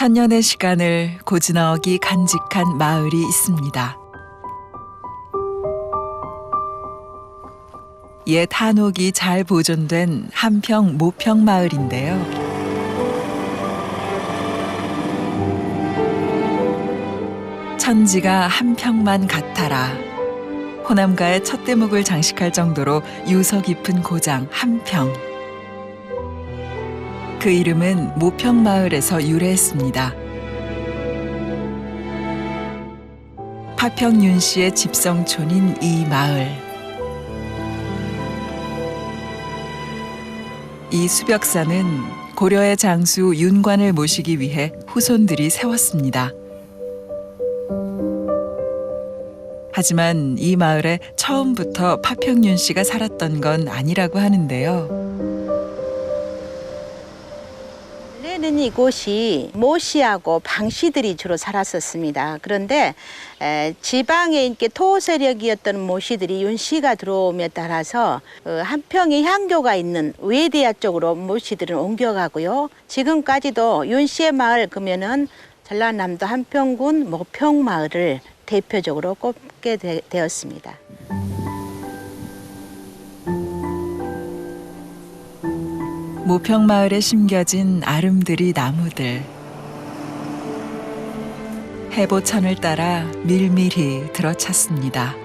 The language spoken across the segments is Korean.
천년의 시간을 고즈넉이 간직한 마을이 있습니다. 옛 한옥이 잘 보존된 한평 모평 마을인데요. 천지가 한평만 같아라. 호남가의 첫 대목을 장식할 정도로 유서 깊은 고장 한평. 그 이름은 모평마을에서 유래했습니다. 파평윤 씨의 집성촌인 이 마을. 이 수벽사는 고려의 장수 윤관을 모시기 위해 후손들이 세웠습니다. 하지만 이 마을에 처음부터 파평윤 씨가 살았던 건 아니라고 하는데요. 원래는 이곳이 모씨하고 방씨들이 주로 살았었습니다. 그런데 에, 지방에 이렇게 토세력이었던 모씨들이 윤씨가 들어옴에 따라서 어, 한평에 향교가 있는 외대야 쪽으로 모씨들은 옮겨가고요. 지금까지도 윤씨의 마을 그러면은 전라남도 한평군 모평마을을 대표적으로 꼽게 되, 되었습니다. 모평 마을에 심겨진 아름드리 나무들. 해보천을 따라 밀밀히 들어찼습니다.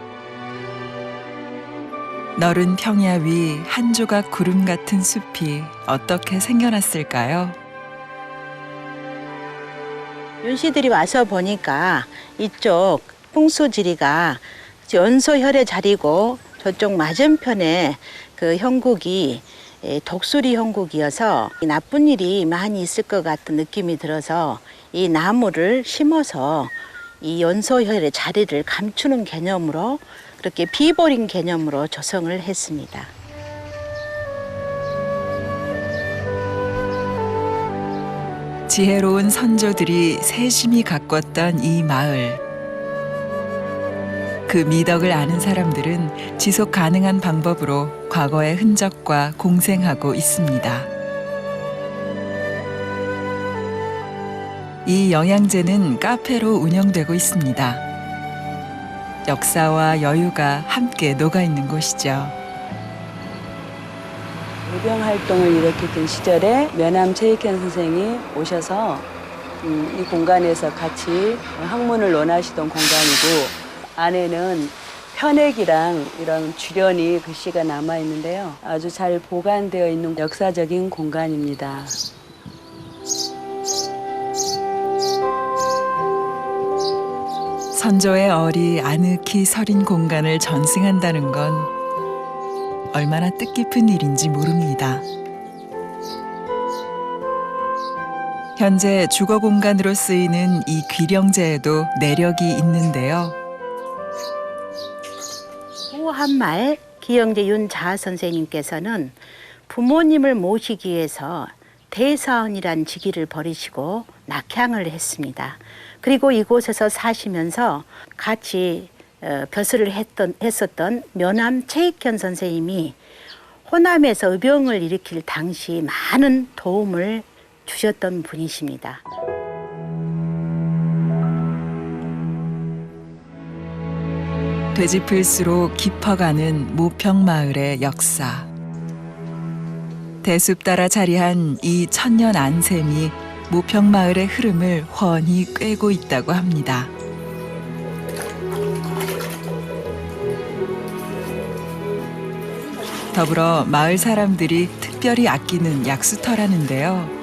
너른 평야 위 한 조각 구름 같은 숲이 어떻게 생겨났을까요? 윤씨들이 와서 보니까 이쪽 풍수지리가 연소혈의 자리고 저쪽 맞은편에 그 형국이 에, 독수리 형국이어서 이 나쁜 일이 많이 있을 것 같은 느낌이 들어서 이 나무를 심어서 이 연소혈의 자리를 감추는 개념으로 그렇게 비버린 개념으로 조성을 했습니다. 지혜로운 선조들이 세심히 가꿨던 이 마을. 그 미덕을 아는 사람들은 지속 가능한 방법으로 과거의 흔적과 공생하고 있습니다. 이 영양제는 카페로 운영되고 있습니다. 역사와 여유가 함께 녹아 있는 곳이죠. 의병 활동을 일으키던 시절에 면함 최익현 선생이 오셔서 음, 이 공간에서 같이 학문을 논하시던 공간이고 안에는 편액이랑 이런 주련이 글씨가 남아 있는데요. 아주 잘 보관되어 있는 역사적인 공간입니다. 선조의 얼이 아늑히 서린 공간을 전승한다는 건 얼마나 뜻깊은 일인지 모릅니다. 현재 주거 공간으로 쓰이는 이 귀령제에도 내력이 있는데요. 후한말 기영재 윤자 선생님께서는 부모님을 모시기 위해서 대사원이란 직위를 버리시고 낙향을 했습니다. 그리고 이곳에서 사시면서 같이 어, 벼슬을 했던, 했었던 면함 최익현 선생님이 호남에서 의병을 일으킬 당시 많은 도움을 주셨던 분이십니다. 되짚을수록 깊어가는 모평마을의 역사. 대숲 따라 자리한 이 천년 안샘이 모평마을의 흐름을 훤히 꿰고 있다고 합니다. 더불어 마을 사람들이 특별히 아끼는 약수터라는데요.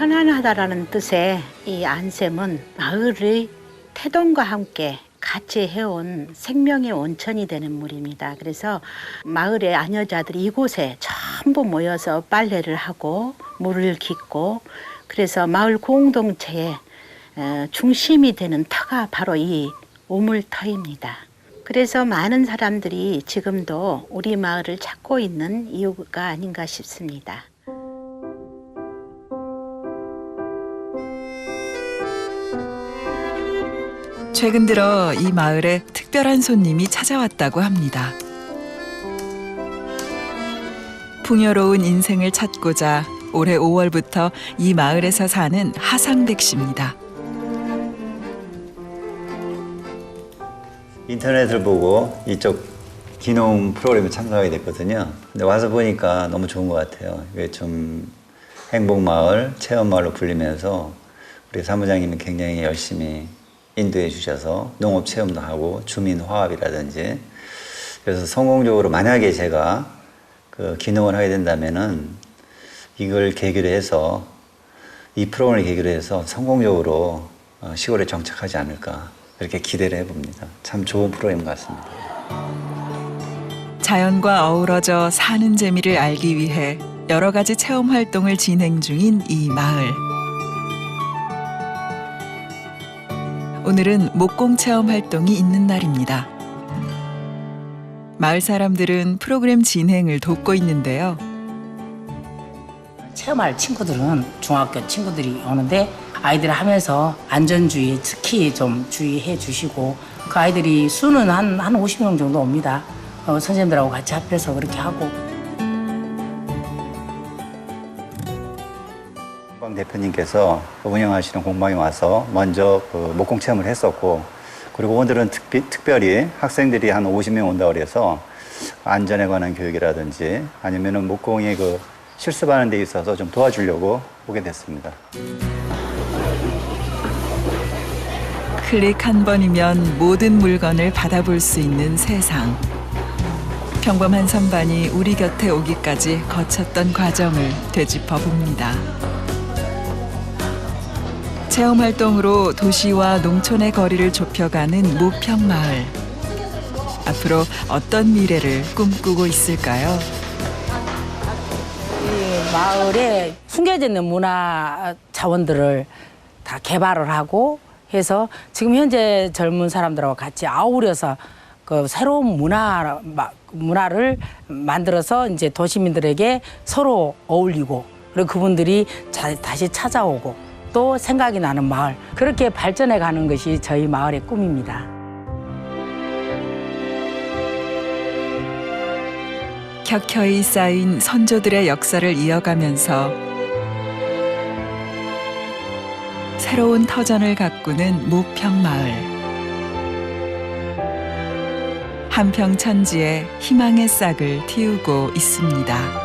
편안하다라는 뜻의 이 안샘은 마을의 태동과 함께 같이 해온 생명의 원천이 되는 물입니다. 그래서 마을의 아녀자들이 이곳에 전부 모여서 빨래를 하고 물을 깃고 그래서 마을 공동체의 어, 중심이 되는 터가 바로 이 우물터입니다. 그래서 많은 사람들이 지금도 우리 마을을 찾고 있는 이유가 아닌가 싶습니다. 최근 들어 이 마을에 특별한 손님이 찾아왔다고 합니다. 풍요로운 인생을 찾고자 올해 5월부터 이 마을에서 사는 하상백 씨입니다. 인터넷을 보고 이쪽 기농 프로그램에 참가하게 됐거든요. 근데 와서 보니까 너무 좋은 것 같아요. 이게 좀 행복마을, 체험마을로 불리면서 우리 사무장님이 굉장히 열심히 인도해 주셔서 농업 체험도 하고 주민 화합이라든지 그래서 성공적으로 만약에 제가 그 기농을 하게 된다면은 이걸 계기로 해서 이 프로그램을 계기로 해서 성공적으로 어, 시골에 정착하지 않을까 이렇게 기대를 해봅니다. 참 좋은 프로그램 같습니다. 자연과 어우러져 사는 재미를 알기 위해 여러 가지 체험 활동을 진행 중인 이 마을. 오늘은 목공 체험 활동이 있는 날입니다. 마을 사람들은 프로그램 진행을 돕고 있는데요. 체험할 친구들은 중학교 친구들이 오는데 아이들 하면서 안전주의 특히 좀 주의해 주시고 그 아이들이 수는 한, 한 50명 정도 옵니다. 어, 선생님들하고 같이 합해서 그렇게 하고 대표님께서 운영하시는 공방에 와서 먼저 그 목공 체험을 했었고 그리고 오늘은 특비, 특별히 학생들이 한 50명 온다고 그래서 안전에 관한 교육이라든지 아니면은 목공의 그 실습하는 데 있어서 좀 도와주려고 오게 됐습니다. 클릭 한 번이면 모든 물건을 받아볼 수 있는 세상. 평범한 선반이 우리 곁에 오기까지 거쳤던 과정을 되짚어 봅니다. 체험 활동으로 도시와 농촌의 거리를 좁혀가는 모평 마을. 앞으로 어떤 미래를 꿈꾸고 있을까요? 이 마을에 숨겨져 있는 문화 자원들을 다 개발을 하고 해서 지금 현재 젊은 사람들하고 같이 아우려서 그 새로운 문화 마- 문화를 만들어서 이제 도시민들에게 서로 어울리고 그리고 그분들이 자- 다시 찾아오고 또 생각이 나는 마을 그렇게 발전해 가는 것이 저희 마을의 꿈입니다. 켜켜이 쌓인 선조들의 역사를 이어가면서 새로운 터전을 가꾸는 모평마을. 한평천지에 희망의 싹을 틔우고 있습니다.